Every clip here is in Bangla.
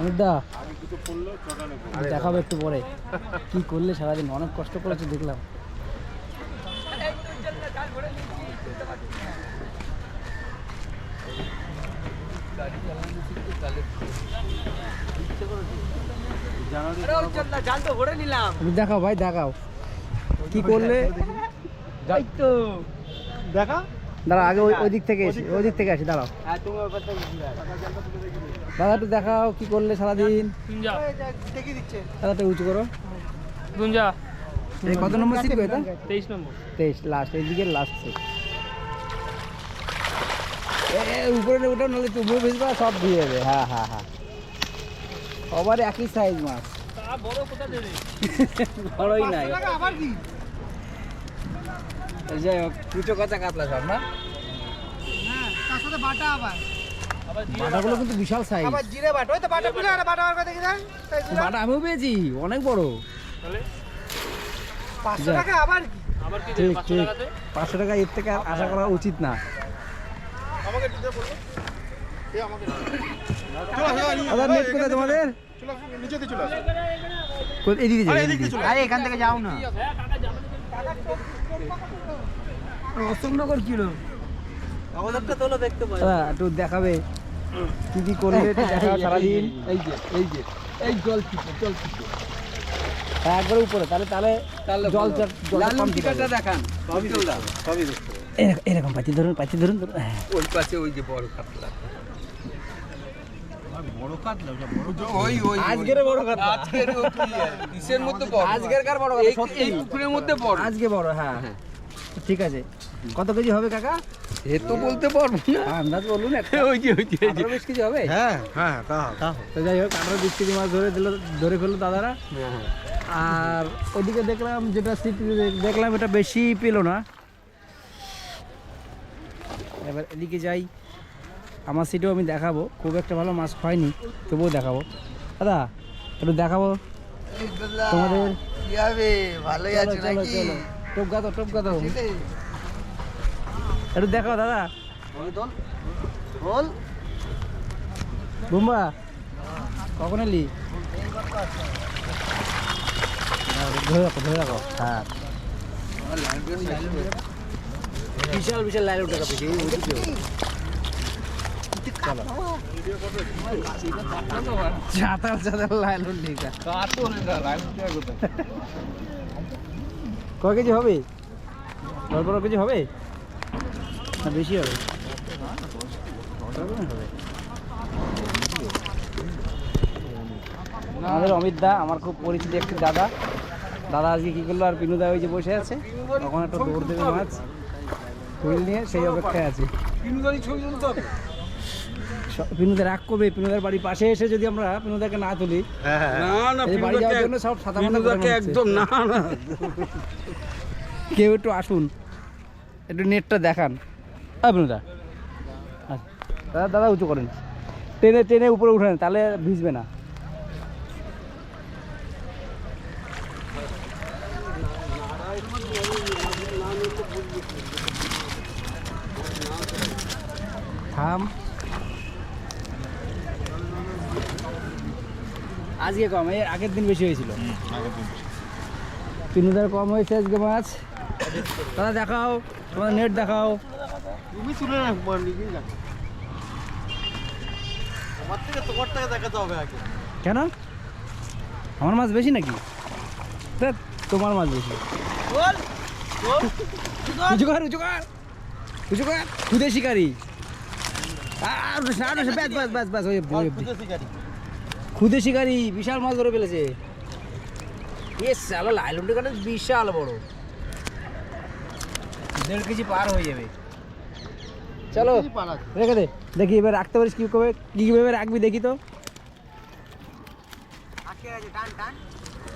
অমিতদা, দেখাবো একটু পরে। কি করলে সারাদিন? অনেক কষ্ট করেছে, দেখলাম। দেখাও ভাই, দেখাও। কি করলে? দেখা। দাঁড়া আগে ওই ওই দিক থেকে এসি ওই দিক থেকে। আসি দাঁড়াও। দাদা একটু দেখাও কি করলে সারাদিন। গুঞ্জা দেখিয়ে দিচ্ছে। দাদা একটু উঁচু করো। কত নম্বর সিট এটা? তেইশ নম্বর। তেইশ লাস্ট এই দিকের লাস্ট সিট উপরে ওটা নাহলে তুমি ভেজবা সব দিয়ে দেবে হ্যাঁ হ্যাঁ হ্যাঁ। সবার একই সাইজ মাছ। বড় কোথা দেবে? বড়ই নাই। আবার কি? যাই হোক কুচো কাঁচা কাতলা সব না? হ্যাঁ তার সাথে বাটা আবার আবার বাটাগুলো কিন্তু বিশাল সাইজ আবার জিরে বাটা ওই তো বাটা পুলে আর বাটা আবার দেখি দেন বাটা আমিও পেয়েছি অনেক বড়। তাহলে? পাঁচশো টাকা আবার কি? আবার কি ঠিক দেবে পাঁচশো ঠিক। টাকাতে? পাঁচশো টাকা এর থেকে আর আশা করা উচিত না। আমাকে দিতে বলল। এ আমাকে দাদা নেট কোথায় তোমাদের? নিচে দিয়ে চলে আসো এদিকে যাও, আরে এখান থেকে যাও না। অশোকনগর কিলো আমাদেরটা তোলো দেখতে পাই। দাদা একটু দেখাবে। কি কি একটু সারাদিন? এই যে এই যে এই জল ছিটে জল ছিটে। হ্যাঁ, একবার উপরে তাহলে তাহলে জল। দেখান সবই সবই এরকম- পাতি ধরুন পাতি ধরুন ধরুন। হ্যাঁ। ওই পাশে ওই যে বড় কাতলা। হ্যাঁ। ঠিক আছে। কত কেজি হবে কাকা? এ তো বলতে পারব না। আন্দাজ বলুন একটা। ওই যে ওই যে বিশ কেজি হবে? হ্যাঁ হ্যাঁ তা তা তো যাই হোক আঠারো বিশ কেজি মাছ ধরে দিল ধরে ফেলল দাদারা। হ্যাঁ আর ওদিকে দেখলাম যেটা সিট দেখলাম এটা বেশি পেল না। এবার এদিকে যাই। আমার সিটেও আমি দেখাবো। খুব একটা ভালো মাছ হয়নি তবুও দেখাবো। দাদা একটু দেখাবো। তোমাদের কি হবে? ভালোই আছে চলো নাকি? চলো। টোপ গাতো টোপ গাতো একটু দেখাও দাদা। বল বুম্বা কখন এলি? ধরে রাখো ধরে রাখো। হ্যাঁ। বিশাল বিশাল লাইন উঠে কাপড় এই ওদিকে চাতাল চাতাল লাইন উঠলি কয় কেজি হবে? দশ বারো কেজি হবে? না বেশি হবে। আমাদের অমিত দা আমার খুব পরিচিত একটি দাদা। দাদা আজকে কি করল? আর পিনুদা ওই যে বসে আছে। তখন একটা দৌড় দেবে মাছ। হুইল নিয়ে সেই অপেক্ষায় আছে। স- পিনুদা রাগ করবে। পিনুদার বাড়ির পাশে এসে যদি আমরা পিনুদাকে না তুলি না না বাড়ি যাওয়ার জন্য সব সাদা। একদম না না। কেউ একটু আসুন। একটু নেটটা দেখান। হ্যাঁ পিনুদা আচ্ছা। দাদা দাদা উঁচু করেন। টেনে টেনে উপরে উঠেন তাহলে ভিজবে না। থাম। আজকে কম এর আগের দিন বেশি হয়েছিল। তিন হাজার কম হয়েছে আজকে মাছ। দাদা দেখাও তোমার নেট দেখাও। তুমি তুলে রাখব নিজেই রাখো আমার থেকে তোমার টাকা দেখাতে হবে আগে। কেন? আমার মাছ বেশি নাকি? তোমার মাছ বেশি। বল বল। উঁচু কর উঁচু কর উঁচু কর খুদে শিকারি। খুদে শিকারি বিশাল মাছ ধরে ফেলেছে। বিশাল বড়? দেড় কেজি পার হয়ে যাবে। চলো রেখে দে। দেখি এবার রাখতে পারিস কি কবে কি কীভাবে রাখবি দেখি তো।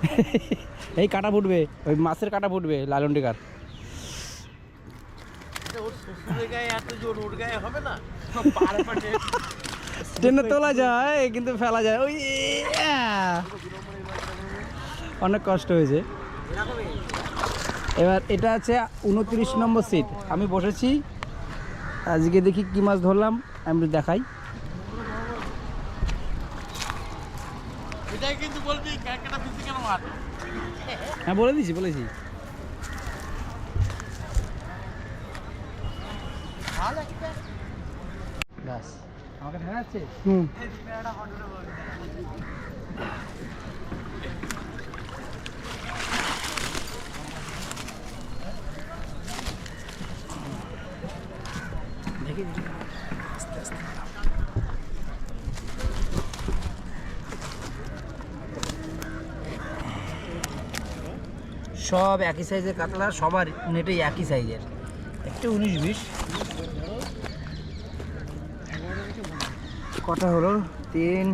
এই কাটা ফুটবে ওই মাছের কাটা ফুটবে লালন টিকার। ট্রেনে তোলা যায় কিন্তু ফেলা যায়। ওই অনেক কষ্ট হয়েছে। এবার এটা আছে উনত্রিশ নম্বর সিট আমি বসেছি আজকে দেখি কি মাছ ধরলাম আমি দেখাই। হ্যাঁ বলে দিছি বলেছি হুম। সব একই সাইজের কাতলা, সবার নেটেই একই সাইজের। একটু উনিশ, বিশ। কটা হলো? তিন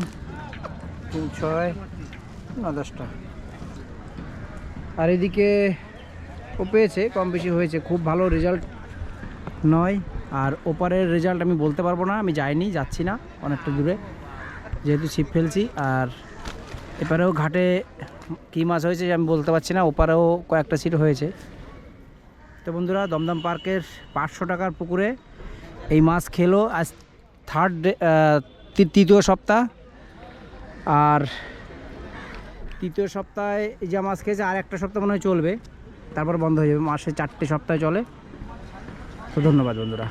তিন, ছয়, ন, দশটা। আর এদিকে ও পেয়েছে, কম বেশি হয়েছে। খুব ভালো রেজাল্ট নয়। আর ওপারের রেজাল্ট আমি বলতে পারব না, আমি যাইনি, যাচ্ছি না, অনেকটা দূরে। যেহেতু ছিপ ফেলছি, আর এপারেও ঘাটে কী মাছ হয়েছে আমি বলতে পারছি না, ওপারেও কয়েকটা সিট হয়েছে। তো বন্ধুরা, দমদম পার্কের পাঁচশো টাকার পুকুরে এই মাছ খেলো আজ থার্ড তৃতীয় সপ্তাহ। আর তৃতীয় সপ্তাহে যা মাছ খেয়েছে, আর একটা সপ্তাহ মনে হয় চলবে। তারপর বন্ধ হয়ে যাবে, মাসে চারটে সপ্তাহে চলে। তো ধন্যবাদ বন্ধুরা।